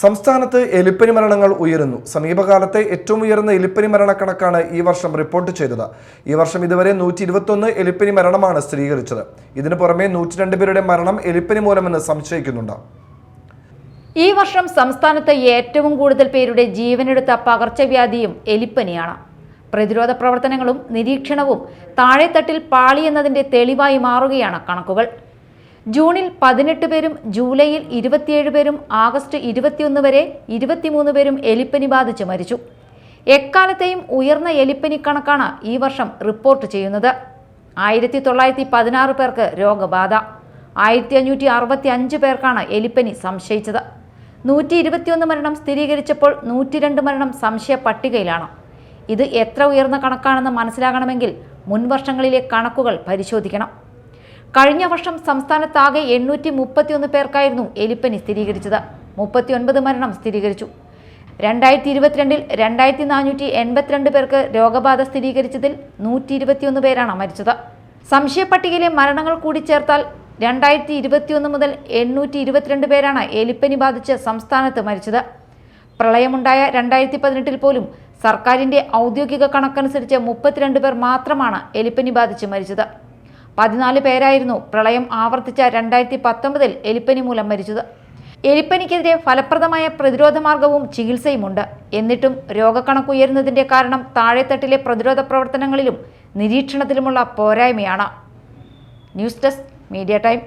സംസ്ഥാനത്ത് എലിപ്പനി മരണങ്ങൾ ഉയരുന്നു. സമീപകാലത്തെ ഏറ്റവും ഉയർന്ന എലിപ്പനി മരണക്കണക്കാണ് ഈ വർഷം റിപ്പോർട്ട് ചെയ്തത്. ഈ വർഷം ഇതുവരെ നൂറ്റി ഇരുപത്തൊന്ന് എലിപ്പനി മരണമാണ് സ്ഥിരീകരിച്ചത്. ഇതിനു പുറമെ നൂറ്റി രണ്ട് പേരുടെ മരണം എലിപ്പനി മൂലമെന്ന് സംശയിക്കുന്നുണ്ട്. ഈ വർഷം സംസ്ഥാനത്ത് ഏറ്റവും കൂടുതൽ പേരുടെ ജീവനെടുത്ത പകർച്ചവ്യാധിയും എലിപ്പനിയാണ്. പ്രതിരോധ പ്രവർത്തനങ്ങളും നിരീക്ഷണവും താഴെത്തട്ടിൽ പാളിയെന്നതിന്റെ തെളിവായി മാറുകയാണ് കണക്കുകൾ. ജൂണിൽ പതിനെട്ട് പേരും ജൂലൈയിൽ ഇരുപത്തിയേഴ് പേരും ആഗസ്റ്റ് ഇരുപത്തിയൊന്ന് വരെ ഇരുപത്തിമൂന്ന് പേരും എലിപ്പനി ബാധിച്ച് മരിച്ചു. എക്കാലത്തെയും ഉയർന്ന എലിപ്പനി കണക്കാണ് ഈ വർഷം റിപ്പോർട്ട് ചെയ്യുന്നത്. ആയിരത്തി തൊള്ളായിരത്തി പതിനാറ് പേർക്ക് രോഗബാധ. ആയിരത്തി അഞ്ഞൂറ്റി അറുപത്തി അഞ്ച് പേർക്കാണ് എലിപ്പനി സംശയിച്ചത്. നൂറ്റി ഇരുപത്തിയൊന്ന് മരണം സ്ഥിരീകരിച്ചപ്പോൾ നൂറ്റി രണ്ട് മരണം സംശയ പട്ടികയിലാണ്. ഇത് എത്ര ഉയർന്ന കണക്കാണെന്ന് മനസ്സിലാകണമെങ്കിൽ മുൻവർഷങ്ങളിലെ കണക്കുകൾ പരിശോധിക്കണം. കഴിഞ്ഞ വർഷം സംസ്ഥാനത്താകെ എണ്ണൂറ്റി മുപ്പത്തിയൊന്ന് പേർക്കായിരുന്നു എലിപ്പനി സ്ഥിരീകരിച്ചത്. മുപ്പത്തിയൊൻപത് മരണം സ്ഥിരീകരിച്ചു. രണ്ടായിരത്തി ഇരുപത്തിരണ്ടിൽ രണ്ടായിരത്തി നാനൂറ്റി എൺപത്തിരണ്ട് പേർക്ക് രോഗബാധ സ്ഥിരീകരിച്ചതിൽ നൂറ്റി ഇരുപത്തിയൊന്ന് പേരാണ് മരിച്ചത്. സംശയപ്പട്ടികയിലെ മരണങ്ങൾ കൂടി ചേർത്താൽ രണ്ടായിരത്തി ഇരുപത്തിയൊന്ന് മുതൽ എണ്ണൂറ്റി ഇരുപത്തിരണ്ട് പേരാണ് എലിപ്പനി ബാധിച്ച് സംസ്ഥാനത്ത് മരിച്ചത്. പ്രളയമുണ്ടായ രണ്ടായിരത്തി പതിനെട്ടിൽ പോലും സർക്കാരിന്റെ ഔദ്യോഗിക കണക്കനുസരിച്ച് മുപ്പത്തിരണ്ട് പേർ മാത്രമാണ് എലിപ്പനി ബാധിച്ച് മരിച്ചത്. പതിനാല് പേരായിരുന്നു പ്രളയം ആവർത്തിച്ച രണ്ടായിരത്തി പത്തൊമ്പതിൽ എലിപ്പനി മൂലം മരിച്ചത്. എലിപ്പനിക്കെതിരെ ഫലപ്രദമായ പ്രതിരോധ മാർഗവും ചികിത്സയുമുണ്ട്. എന്നിട്ടും രോഗക്കണക്ക് ഉയരുന്നതിന്റെ കാരണം താഴെത്തട്ടിലെ പ്രതിരോധ പ്രവർത്തനങ്ങളിലും നിരീക്ഷണത്തിലുമുള്ള പോരായ്മയാണ്. News desk media time.